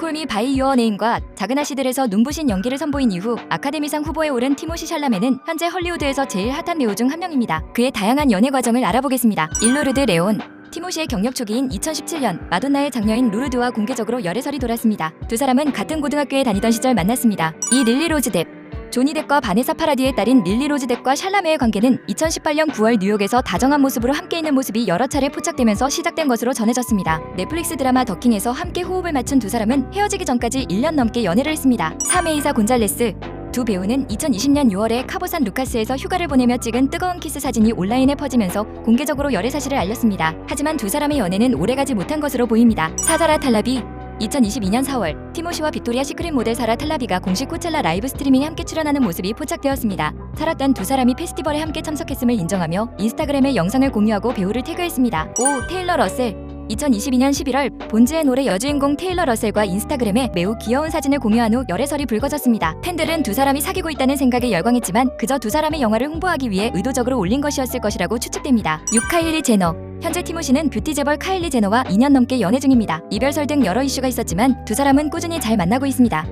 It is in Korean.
콜미 바이 유어 네임과 작은 아시들에서 눈부신 연기를 선보인 이후 아카데미상 후보에 오른 티모시 샬라메는 현재 헐리우드에서 제일 핫한 배우 중 한 명입니다. 그의 다양한 연애 과정을 알아보겠습니다. 일로르드 레온 티모시의 경력 초기인 2017년 마돈나의 장녀인 루르드와 공개적으로 열애설이 돌았습니다. 두 사람은 같은 고등학교에 다니던 시절 만났습니다. 이 릴리 로즈 뎁 조니 뎁과 바네사 파라디의 딸인 릴리 로즈 뎁과 샬라메의 관계는 2018년 9월 뉴욕에서 다정한 모습으로 함께 있는 모습이 여러 차례 포착되면서 시작된 것으로 전해졌습니다. 넷플릭스 드라마 더킹에서 함께 호흡을 맞춘 두 사람은 헤어지기 전까지 1년 넘게 연애를 했습니다. 사메이사 곤잘레스 두 배우는 2020년 6월에 카보산 루카스에서 휴가를 보내며 찍은 뜨거운 키스 사진이 온라인에 퍼지면서 공개적으로 열애 사실을 알렸습니다. 하지만 두 사람의 연애는 오래가지 못한 것으로 보입니다. 사자라 탈라비 2022년 4월 티모시와 빅토리아 시크릿 모델 사라 탈라비가 공식 코첼라 라이브 스트리밍에 함께 출연하는 모습이 포착되었습니다. 사라단 두 사람이 페스티벌에 함께 참석했음을 인정하며 인스타그램에 영상을 공유하고 배우를 태그했습니다. 오 테일러 러셀 2022년 11월 본즈의 노래 여주인공 테일러 러셀과 인스타그램에 매우 귀여운 사진을 공유한 후 열애설이 불거졌습니다. 팬들은 두 사람이 사귀고 있다는 생각에 열광했지만 그저 두 사람의 영화를 홍보하기 위해 의도적으로 올린 것이었을 것이라고 추측됩니다. 유카일리 제너 현재 티모시는 뷰티 재벌 카일리 제너와 2년 넘게 연애 중입니다. 이별설 등 여러 이슈가 있었지만 두 사람은 꾸준히 잘 만나고 있습니다.